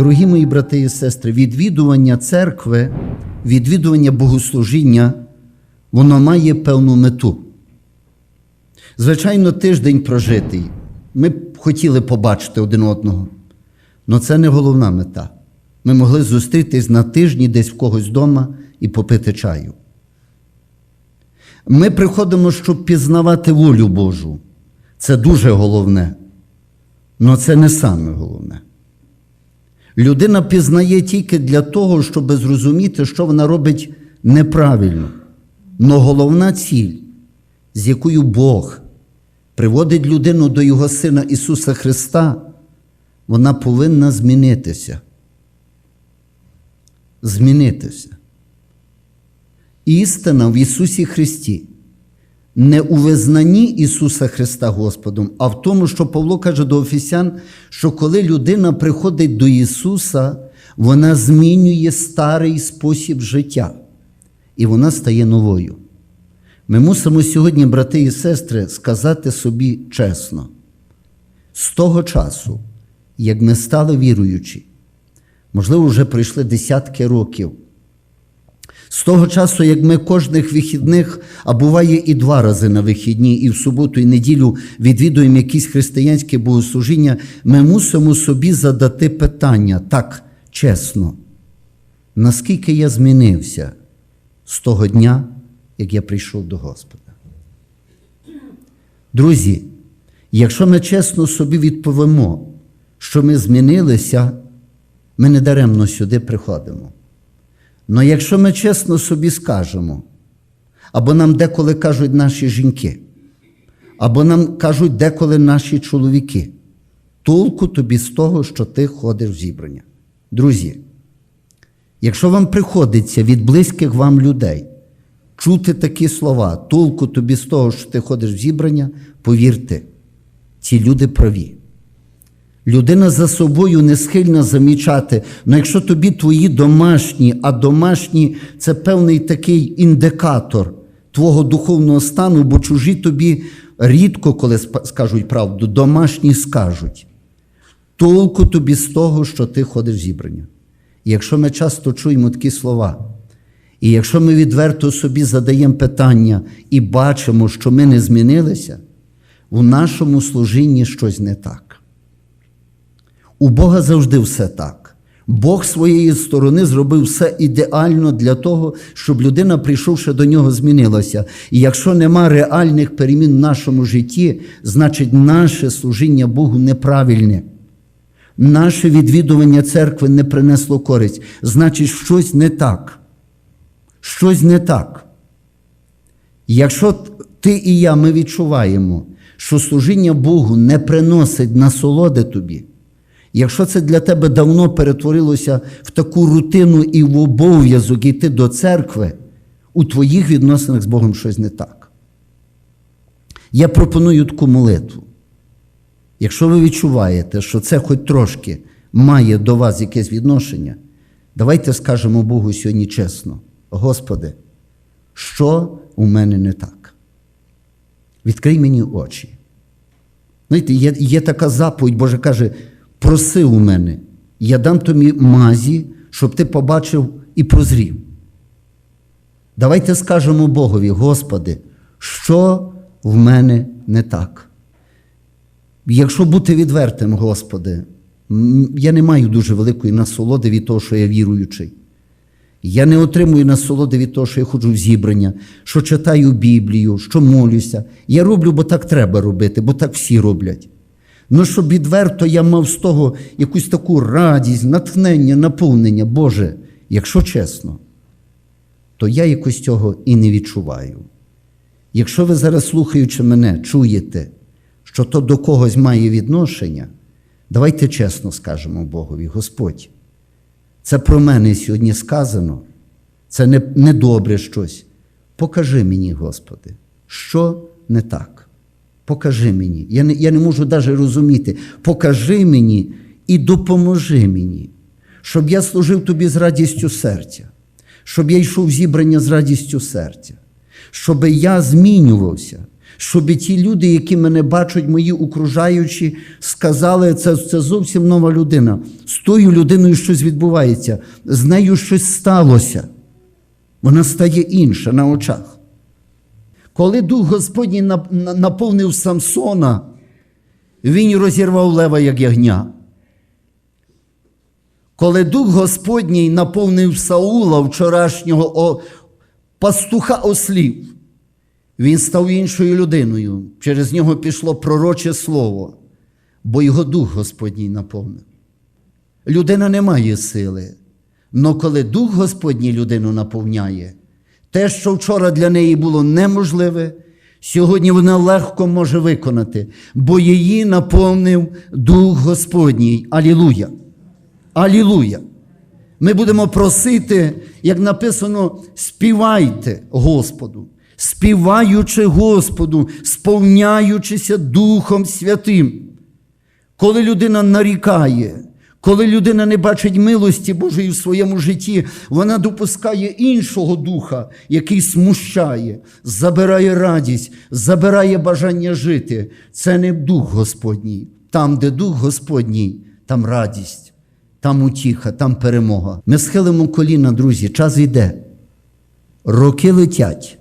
Дорогі мої брати і сестри, відвідування церкви, відвідування богослужіння, воно має певну мету. Звичайно, тиждень прожитий. Ми б хотіли побачити один одного. Але це не головна мета. Ми могли зустрітись на тижні десь в когось вдома і попити чаю. Ми приходимо, щоб пізнавати волю Божу. Це дуже головне. Але це не саме головне. Людина пізнає тільки для того, щоб зрозуміти, що вона робить неправильно. Но головна ціль, з якою Бог приводить людину до Його Сина Ісуса Христа, вона повинна змінитися. Змінитися. Істина в Ісусі Христі. Не у визнанні Ісуса Христа Господом, а в тому, що Павло каже до Офісян, що коли людина приходить до Ісуса, вона змінює старий спосіб життя, і вона стає новою. Ми мусимо сьогодні, брати і сестри, сказати собі чесно: з того часу, як ми стали віруючі, можливо, вже пройшли десятки років. З того часу, як ми кожних вихідних, а буває і два рази на вихідні, і в суботу, і неділю відвідуємо якісь християнське богослужіння, ми мусимо собі задати питання так чесно, наскільки я змінився з того дня, як я прийшов до Господа. Друзі, якщо ми чесно собі відповімо, що ми змінилися, ми не даремно сюди приходимо. Но якщо ми чесно собі скажемо, або нам деколи кажуть наші жінки, або нам кажуть деколи наші чоловіки, толку тобі з того, що ти ходиш в зібрання. Друзі, якщо вам приходиться від близьких вам людей чути такі слова, толку тобі з того, що ти ходиш в зібрання, повірте, ці люди праві. Людина за собою не схильна замічати, але якщо тобі твої домашні, а домашні це певний такий індикатор твого духовного стану, бо чужі тобі рідко, коли скажуть правду, домашні скажуть. Толку тобі з того, що ти ходиш зібрання. І якщо ми часто чуємо такі слова, і якщо ми відверто собі задаємо питання і бачимо, що ми не змінилися, у нашому служінні щось не так. У Бога завжди все так. Бог своєї сторони зробив все ідеально для того, щоб людина, прийшовши до нього, змінилася. І якщо нема реальних перемін в нашому житті, значить наше служіння Богу неправильне. Наше відвідування церкви не принесло користь. Значить, щось не так. Щось не так. Якщо ти і я ми відчуваємо, що служіння Богу не приносить насолоди тобі. Якщо це для тебе давно перетворилося в таку рутину і в обов'язок йти до церкви, у твоїх відносинах з Богом щось не так. Я пропоную таку молитву. Якщо ви відчуваєте, що це хоч трошки має до вас якесь відношення, давайте скажемо Богу сьогодні чесно: Господи, що у мене не так? Відкрий мені очі. Знаєте, є, є така заповідь, Боже каже, проси у мене, я дам тобі мазі, щоб ти побачив і прозрів. Давайте скажемо Богові, Господи, що в мене не так. Якщо бути відвертим, Господи, я не маю дуже великої насолоди від того, що я віруючий. Я не отримую насолоди від того, що я ходжу в зібрання, що читаю Біблію, що молюся. Я роблю, бо так треба робити, бо так всі роблять. Ну, щоб відверто я мав з того якусь таку радість, натхнення, наповнення, Боже, якщо чесно, то я якось цього і не відчуваю. Якщо ви зараз, слухаючи мене, чуєте, що то до когось має відношення, давайте чесно скажемо Богові, Господь, це про мене сьогодні сказано, це не, не щось. Покажи мені, Господи, що не так. Покажи мені. Я не я не можу навіть розуміти. Покажи мені і допоможи мені, щоб я служив тобі з радістю серця, щоб я йшов в зібрання з радістю серця, щоб я змінювався, Щоб ті люди, які мене бачать, мої окружаючі, сказали, це, це зовсім нова людина. З тою людиною щось відбувається, з нею щось сталося. Вона стає інша на очах. Коли Дух Господній наповнив Самсона, він розірвав лева, як ягня. Коли Дух Господній наповнив Саула, вчорашнього пастуха ослів, він став іншою людиною. Через нього пішло пророче слово, бо його Дух Господній наповнив. Людина не має сили. Но коли Дух Господній людину наповняє, те, що вчора для неї було неможливе, сьогодні вона легко може виконати, бо її наповнив Дух Господній. Алілуя! Алілуя! Ми будемо просити, як написано, співайте Господу, співаючи Господу, сповняючися Духом Святим. Коли людина нарікає, коли людина не бачить милості Божої в своєму житті, вона допускає іншого духа, який смущає, забирає радість, забирає бажання жити. Це не дух Господній. Там, де дух Господній, там радість, там утіха, там перемога. Ми схилимо коліна, друзі, час йде. Роки летять,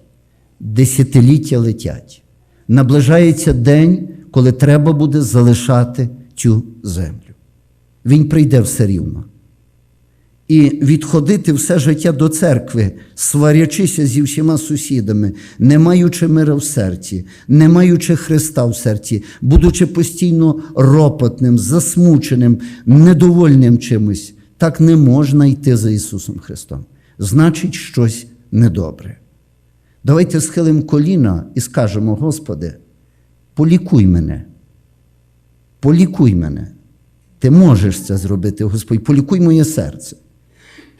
десятиліття летять. Наближається день, коли треба буде залишати цю землю. Він прийде все рівно. І відходити все життя до церкви, сварячися зі всіма сусідами, не маючи мира в серці, не маючи Христа в серці, будучи постійно ропотним, засмученим, недовольним чимось, так не можна йти за Ісусом Христом. Значить, щось недобре. Давайте схилимо коліна і скажемо, Господи, полікуй мене, полікуй мене. Ти можеш це зробити, Господь, полікуй моє серце.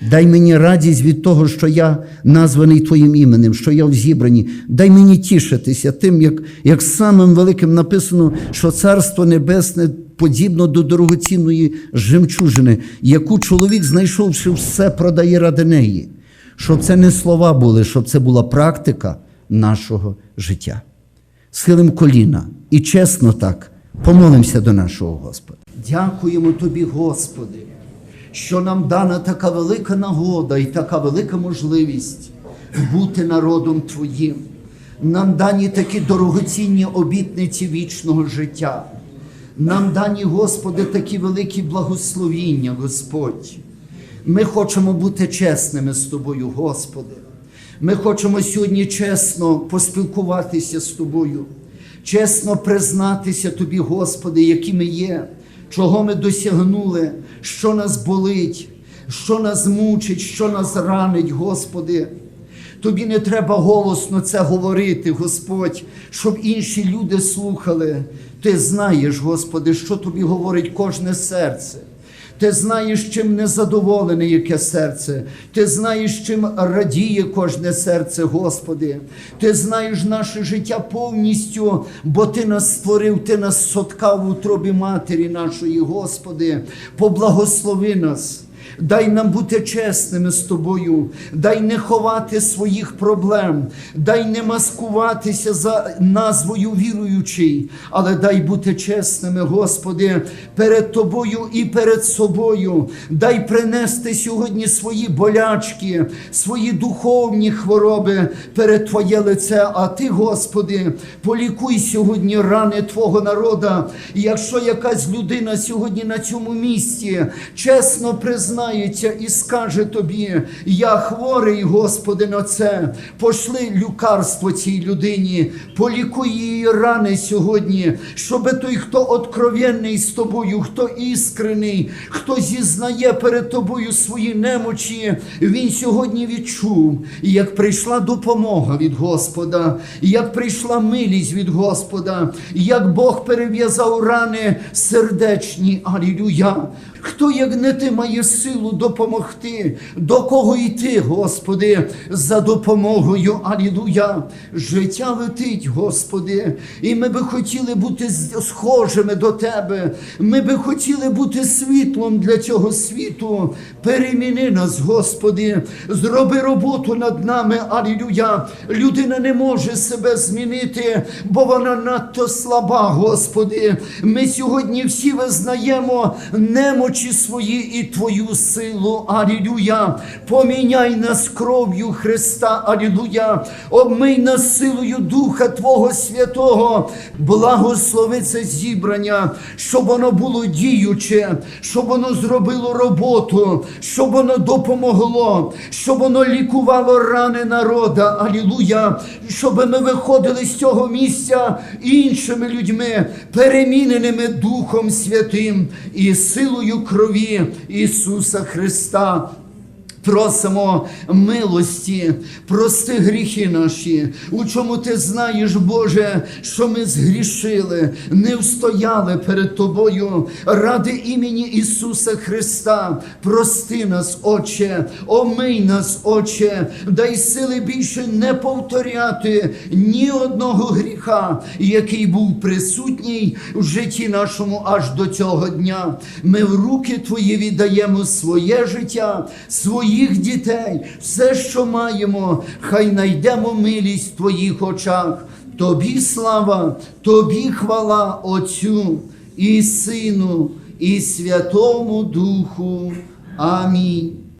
Дай мені радість від того, що я названий Твоїм іменем, що я в зібранні. Дай мені тішитися тим, як, як самим великим написано, що Царство Небесне подібно до дорогоцінної жемчужини, яку чоловік, знайшовши все, продає ради неї. Щоб це не слова були, щоб це була практика нашого життя. Схилим коліна і чесно так помолимося до нашого Господа. Дякуємо Тобі, Господи, що нам дана така велика нагода і така велика можливість бути народом Твоїм. Нам дані такі дорогоцінні обітниці вічного життя. Нам дані, Господи, такі великі благословіння, Господь. Ми хочемо бути чесними з Тобою, Господи. Ми хочемо сьогодні чесно поспілкуватися з Тобою, чесно признатися Тобі, Господи, які ми є, чого ми досягнули, що нас болить, що нас мучить, що нас ранить, Господи. Тобі не треба голосно це говорити, Господь, щоб інші люди слухали. Ти знаєш, Господи, що тобі говорить кожне серце. Ти знаєш, чим незадоволене яке серце. Ти знаєш, чим радіє кожне серце, Господи. Ти знаєш наше життя повністю, бо Ти нас створив, Ти нас соткав у утробі матері нашої, Господи. Поблагослови нас. Дай нам бути чесними з тобою, дай не ховати своїх проблем, дай не маскуватися за назвою віруючий, але дай бути чесними, Господи, перед Тобою і перед собою. Дай принести сьогодні свої болячки, свої духовні хвороби перед Твоє лице. А Ти, Господи, полікуй сьогодні рани Твого народа. І якщо якась людина сьогодні на цьому місці чесно признається і скаже тобі, я хворий, Господи, на це, пошли лікарство цій людині, полікуй її рани сьогодні, щоб той, хто откровенний з тобою, хто іскрений, хто зізнає перед тобою свої немочі, він сьогодні відчув, як прийшла допомога від Господа, як прийшла милість від Господа, як Бог перев'язав рани сердечні. Алілюя. Хто, як не ти, має силу допомогти? До кого йти, Господи, за допомогою? Алілуя! Життя летить, Господи, і ми би хотіли бути схожими до Тебе. Ми би хотіли бути світлом для цього світу. Переміни нас, Господи, зроби роботу над нами. Алілуя! Людина не може себе змінити, бо вона надто слаба, Господи. Ми сьогодні всі визнаємо немочі свої і Твою силу. Алілуя! Поміняй нас кров'ю Христа. Алілуя! Обмий нас силою Духа Твого Святого. Благослови це зібрання, щоб воно було діюче, щоб воно зробило роботу, щоб воно допомогло, щоб воно лікувало рани народа. Алілуя! Щоб ми виходили з цього місця іншими людьми, переміненими Духом Святим і силою крові Ісуса Христа. Просимо милості, прости гріхи наші, у чому ти знаєш, Боже, що ми згрішили, не встояли перед Тобою ради імені Ісуса Христа. Прости нас, Отче, омий нас, Отче, дай сили більше не повторяти ні одного гріха, який був присутній в житті нашому аж до цього дня. Ми в руки Твої віддаємо своє життя, своїх дітей, все, що маємо, хай найдемо милість в Твоїх очах. Тобі слава, Тобі хвала Отцю і Сину, і Святому Духу. Амінь.